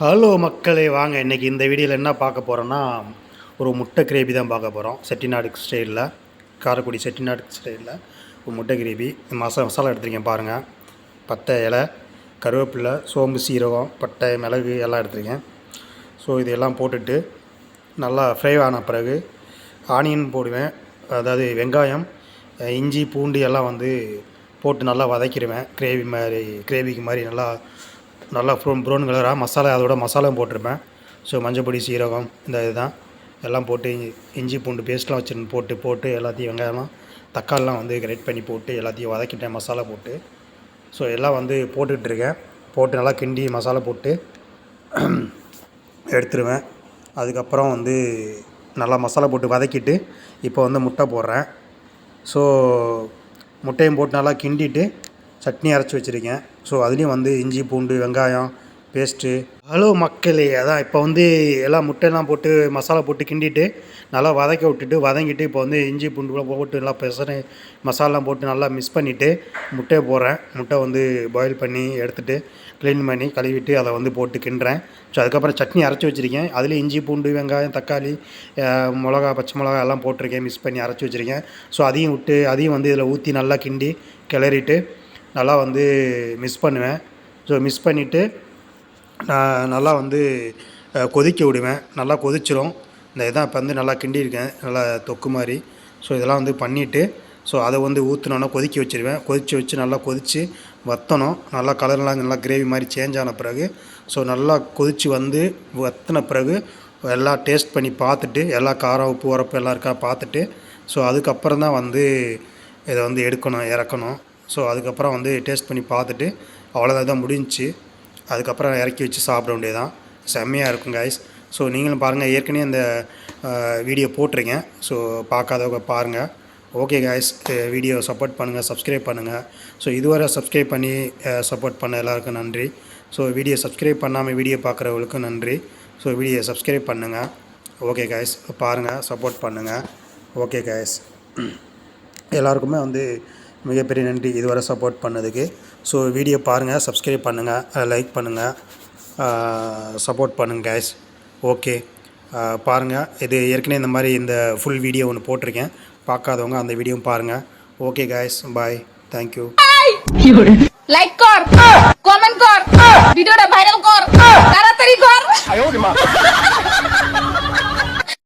Hello மக்களே வாங்க. இன்றைக்கி இந்த வீடியோவில் என்ன பார்க்க போகிறோன்னா ஒரு முட்டை கிரேவி தான் பார்க்க போகிறோம் செட்டிநாடு ஸ்டைலில் காரைக்குடி செட்டிநாடு ஸ்டைலில் ஒரு முட்டை கிரேவி. மசா மசாலா எடுத்துருக்கேன் பாருங்கள் பட்டை இலை கருவேப்பிலை சோம்பு சீரகம் பட்டை மிளகு எல்லாம் எடுத்துருக்கேன். ஸோ இதெல்லாம் போட்டுட்டு நல்லா ஃப்ரை ஆன பிறகு ஆனியன் போடுவேன். அதாவது வெங்காயம் இஞ்சி பூண்டு எல்லாம் வந்து போட்டு நல்லா வதக்கிடுவேன் கிரேவி மாதிரி கிரேவிக்கு மாதிரி நல்லா நல்லா ப்ரௌன் ப்ரௌன் கலராக மசாலா அதோட மசாலாவும் போட்டிருப்பேன். ஸோ மஞ்சப்பொடி சீரகம் இந்த இதுதான். எல்லாம் போட்டு இஞ்சி- இஞ்சி பூண்டு பேஸ்ட்லாம் வச்சு போட்டு போட்டு எல்லாத்தையும் வெங்காயம்லாம் தக்காளிலாம் வந்து கிரேட் பண்ணி போட்டு எல்லாத்தையும் வதக்கிட்டேன் மசாலா போட்டு. ஸோ எல்லாம் வந்து போட்டுட்ருக்கேன் போட்டு நல்லா கிண்டி மசாலா போட்டு எடுத்துருவேன். அதுக்கப்புறம் வந்து நல்லா மசாலா போட்டு வதக்கிட்டு இப்போ வந்து முட்டை போடுறேன். ஸோ முட்டையும் போட்டு நல்லா கிண்டிட்டு சட்னி அரைச்சி வச்சுருக்கேன். ஸோ அதுலேயும் வந்து இஞ்சி பூண்டு வெங்காயம் பேஸ்ட்டு ஹலோ மக்களே அதான் இப்போ வந்து எல்லாம் முட்டையெல்லாம் போட்டு மசாலா போட்டு கிண்டிட்டு நல்லா வதக்க விட்டுட்டு வதங்கிட்டு இப்போ வந்து இஞ்சி பூண்டு போட்டு நல்லா பெசரு மசாலாலாம் போட்டு நல்லா மிக்ஸ் பண்ணிவிட்டு முட்டையை போடுறேன். முட்டை வந்து பாயில் பண்ணி எடுத்துகிட்டு க்ளீன் பண்ணி கழுவிட்டு அதை வந்து போட்டு கிண்டுறேன். ஸோ அதுக்கப்புறம் சட்னி அரைச்சி வச்சுருக்கேன். அதில் இஞ்சி பூண்டு வெங்காயம் தக்காளி மிளகா பச்சை மிளகா எல்லாம் போட்டிருக்கேன். மிக்ஸ் பண்ணி அரைச்சி வச்சுருக்கேன். ஸோ அதையும் விட்டு அதையும் வந்து இதில் ஊற்றி நல்லா கிண்டி கிளறிட்டு நல்லா வந்து மிஸ் பண்ணுவேன். ஸோ மிஸ் பண்ணிவிட்டு நான் நல்லா வந்து கொதிக்க விடுவேன். நல்லா கொதிச்சிரும். இந்த இதான் இப்போ வந்து நல்லா கிண்டியிருக்கேன். நல்லா தொக்கு மாதிரி. ஸோ இதெல்லாம் வந்து பண்ணிவிட்டு ஸோ அதை வந்து ஊற்றினோன்னா கொதிக்க வச்சிருவேன். கொதித்து வச்சு நல்லா கொதித்து வற்றணும் நல்லா கலர்லாம் நல்லா கிரேவி மாதிரி சேஞ்ச் ஆன பிறகு ஸோ நல்லா கொதித்து வந்து வற்றின பிறகு எல்லாம் டேஸ்ட் பண்ணி பார்த்துட்டு எல்லா காரம் உப்பு உரப்பு எல்லாம் இருக்கா பார்த்துட்டு ஸோ அதுக்கப்புறம் தான் வந்து இதை வந்து எடுக்கணும் இறக்கணும். ஸோ அதுக்கப்புறம் வந்து டேஸ்ட் பண்ணி பார்த்துட்டு அவ்வளோதான் தான் முடிஞ்சுச்சு. அதுக்கப்புறம் இறக்கி வச்சு சாப்பிட வேண்டியதான் செம்மையாக இருக்கும் கைஸ் ஸோ நீங்களும் பாருங்கள் ஏற்கனவே அந்த வீடியோ போட்டிருக்கேன். ஸோ பார்க்காதவங்க பாருங்கள் ஓகே கைஸ் வீடியோ சப்போர்ட் பண்ணுங்கள் சப்ஸ்கிரைப் பண்ணுங்கள் ஸோ இதுவரை சப்ஸ்கிரைப் பண்ணி சப்போர்ட் பண்ண எல்லாருக்கும் நன்றி. ஸோ வீடியோ சப்ஸ்கிரைப் பண்ணாமல் வீடியோ பார்க்குறவங்களுக்கும் நன்றி. ஸோ வீடியோ சப்ஸ்கிரைப் பண்ணுங்கள் ஓகே கைஸ் பாருங்கள் சப்போர்ட் பண்ணுங்கள் ஓகே கைஸ் எல்லாருக்குமே வந்து மிகப்பெரிய நன்றி இதுவரை சப்போர்ட் பண்ணதுக்கு ஸோ வீடியோ பாருங்கள் சப்ஸ்கிரைப் பண்ணுங்கள் லைக் பண்ணுங்கள் சப்போர்ட் பண்ணுங்கள் guys ஓகே பாருங்கள் இது ஏற்கனவே இந்த மாதிரி இந்த ஃபுல் வீடியோ ஒன்று போட்டிருக்கேன் பார்க்காதவங்க அந்த வீடியோவும் பாருங்கள் okay guys bye thank you like কর কমেন্ট কর ভিডিওটা ভাইরাল কর তাড়াতাড়ি কর